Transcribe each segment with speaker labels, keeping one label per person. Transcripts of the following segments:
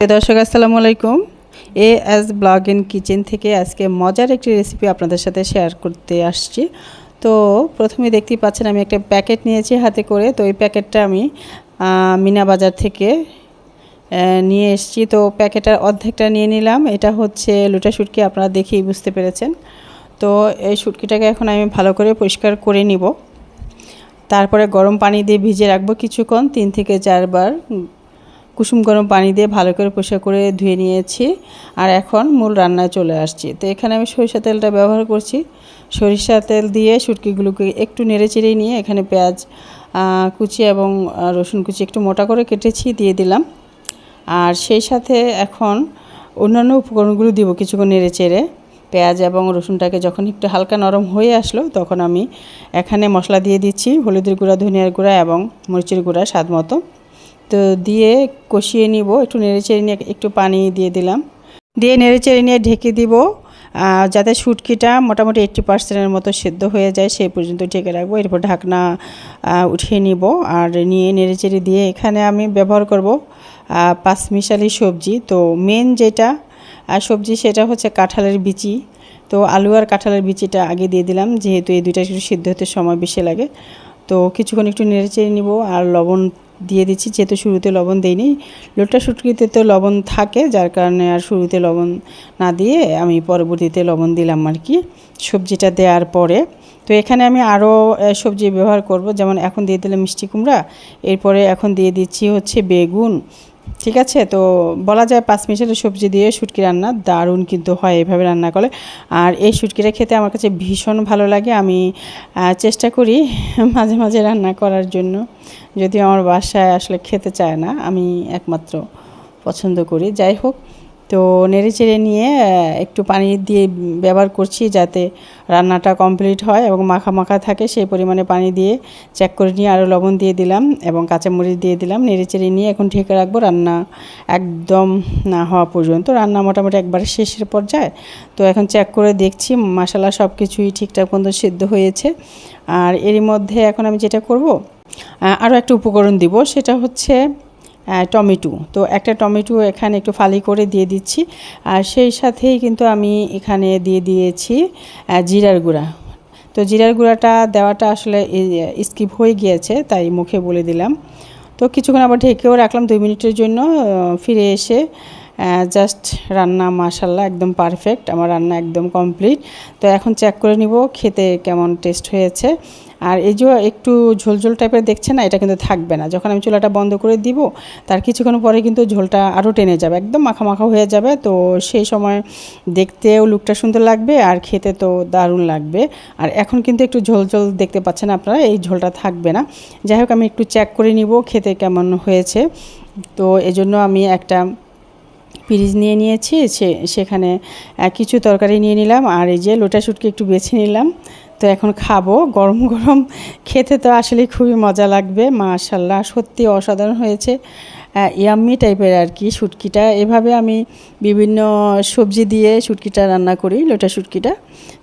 Speaker 1: দর্শক, আসসালামু আলাইকুম। A S blog in kitchen থেকে আজকে মজার একটি রেসিপি আপনাদের সাথে শেয়ার করতে আসছি। তো প্রথমে দেখতেই পাচ্ছেন, আমি একটা প্যাকেট নিয়েছি হাতে করে। তো এই প্যাকেটটা আমি মিনা বাজার থেকে নিয়ে এসেছি। তো প্যাকেটের অর্ধেকটা নিয়ে নিলাম। এটা হচ্ছে লুটা শুটকি, আপনারা দেখেই বুঝতে পেরেছেন। তো এই শুটকিটাকে এখন আমি ভালো করে পরিষ্কার করে নিব। তারপরে গরম পানি দিয়ে ভিজে রাখব কিছুক্ষণ, তিন থেকে চারবার। কুসুম গরম পানি দিয়ে ভালো করে পরিষ্কার করে ধুয়ে নিয়েছি। আর এখন মূল রান্নায় চলে আসছি। তো এখানে আমি সরিষা তেলটা ব্যবহার করছি। সরিষা তেল দিয়ে শুটকিগুলোকে একটু নেড়ে চেড়ে নিয়ে এখানে পেঁয়াজ কুচি এবং রসুন কুচি একটু মোটা করে কেটেছি, দিয়ে দিলাম। আর সেই সাথে এখন অন্যান্য উপকরণগুলো দিব কিছুক্ষণ নেড়ে চেড়ে। পেঁয়াজ এবং রসুনটাকে যখন একটু হালকা নরম হয়ে আসলো, তখন আমি এখানে মশলা দিয়ে দিচ্ছি, হলুদের গুঁড়া, ধনিয়ার গুঁড়া এবং মরিচের গুঁড়া স্বাদ মতো। তো দিয়ে কষিয়ে নিব, একটু নেড়ে চেড়ে নিয়ে একটু পানি দিয়ে দিলাম। দিয়ে নেড়ে চেড়ে নিয়ে ঢেকে দিব যাতে শুটকিটা মোটামুটি এইট্টি পার্সেন্টের মতো সেদ্ধ হয়ে যায়, সেই পর্যন্ত ঢেকে রাখব। এরপর ঢাকনা উঠিয়ে নিব আর নিয়ে নেড়ে চেড়ে দিয়ে এখানে আমি ব্যবহার করব পাঁচমিশালি সবজি। তো মেন যেটা সবজি সেটা হচ্ছে কাঁঠালের বিচি। তো আলু আর কাঁঠালের বিচিটা আগে দিয়ে দিলাম, যেহেতু এই দুইটা একটু সিদ্ধ হতে সময় বেশি লাগে। তো কিছুক্ষণ একটু নেড়ে চেড়ে নিব আর লবণ দিয়ে দিচ্ছি, যেহেতু শুরুতে লবণ দেইনি। লোটা শুটকিতে তো লবণ থাকে, যার কারণে আর শুরুতে লবণ না দিয়ে আমি পরবর্তীতে লবণ দিলাম আর কি। সবজিটা দেওয়ার পরে, তো এখানে আমি আরও সবজি ব্যবহার করব। যেমন এখন দিয়ে দিলাম মিষ্টি কুমড়া, এরপরে এখন দিয়ে দিচ্ছি হচ্ছে বেগুন। ঠিক আছে? তো বলা যায় পাঁচ মিশালি সবজি দিয়ে শুটকি রান্না দারুণ কিন্তু হয় এভাবে রান্না করে। আর এই শুটকিটা খেতে আমার কাছে ভীষণ ভালো লাগে। আমি চেষ্টা করি মাঝে মাঝে রান্না করার জন্য। যদিও আমার বাসায় আসলে খেতে চায় না। আমি একমাত্র পছন্দ করি। যাই হোক তো নেড়ে চেড়ে নিয়ে একটু পানি দিয়ে ব্যবহার করছি যাতে রান্নাটা কমপ্লিট হয় এবং মাখা মাখা থাকে, সেই পরিমাণে পানি দিয়ে চেক করে নিয়ে আরও লবণ দিয়ে দিলাম এবং কাঁচামরিচ দিয়ে দিলাম। নেড়ে চেড়ে নিয়ে এখন ঢেকে রাখব রান্না একদম না হওয়া পর্যন্ত। রান্না মোটামুটি একবারে শেষের পর্যায়ে। তো এখন চেক করে দেখছি মশলা সব কিছুই ঠিকঠাক মতো সিদ্ধ হয়েছে। আর এরই মধ্যে এখন আমি যেটা করব আরও একটা উপকরণ দিব, সেটা হচ্ছে টমেটো। তো একটা টমেটো এখানে একটু ফালি করে দিয়ে দিচ্ছি। আর সেই সাথেই কিন্তু আমি এখানে দিয়ে দিয়েছি জিরার গুঁড়া। তো জিরার গুঁড়াটা দেওয়াটা আসলে স্কিপ হয়ে গিয়েছে, তাই মুখে বলে দিলাম। তো কিছুক্ষণ আবার ঢেকেও রাখলাম দুই মিনিটের জন্য ফিরে এসে জাস্ট রান্না মাশাল্লাহ একদম পারফেক্ট আমার রান্না একদম কমপ্লিট তো এখন চেক করে নিব খেতে কেমন টেস্ট হয়েছে। আর এই যে একটু ঝোলঝোল টাইপের দেখছে না, এটা কিন্তু থাকবে না। যখন আমি চুলাটা বন্ধ করে দিব, তার কিছুক্ষণ পরে কিন্তু ঝোলটা আরও টেনে যাবে, একদম মাখা হয়ে যাবে। তো সেই সময় দেখতেও লুকটা সুন্দর লাগবে আর খেতে তো দারুণ লাগবে। আর এখন কিন্তু একটু ঝোল ঝোল দেখতে পাচ্ছেন আপনারা, এই ঝোলটা থাকবে না। যাই হোক, আমি একটু চেক করে নিব খেতে কেমন হয়েছে। তো এজন্য আমি একটা পিরিজ নিয়ে নিয়েছি, সে, সেখানে কিছু তরকারি নিয়ে নিলাম, আর এই যে লোটা শুটকি একটু বেছে নিলাম। তো এখন খাব, গরম গরম। খেতে তো আসলে খুবই মজা লাগবে, মাশাল্লাহ, সত্যি অসাধারণ হয়েছে। ইয়াম্মি টাইপের আর কি শুটকিটা। এভাবে আমি বিভিন্ন সবজি দিয়ে শুটকিটা রান্না করি, লোটা শুটকিটা।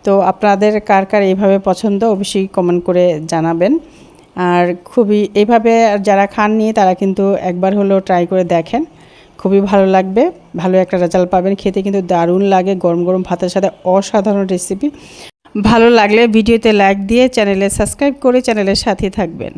Speaker 1: তো আপনাদের কার কার এইভাবে পছন্দ অবশ্যই কমেন্ট করে জানাবেন। আর খুবই এইভাবে যারা খাননি তারা কিন্তু একবার হলেও ট্রাই করে দেখেন। খুবই ভালো লাগবে। ভালো একটা রেজাল্ট পাবেন। খেতে কিন্তু দারুণ লাগে। গরম গরম ভাতের সাথে অসাধারণ রেসিপি ভালো লাগলে ভিডিওতে লাইক দিয়ে চ্যানেলে সাবস্ক্রাইব করে চ্যানেলের সাথে থাকবেন।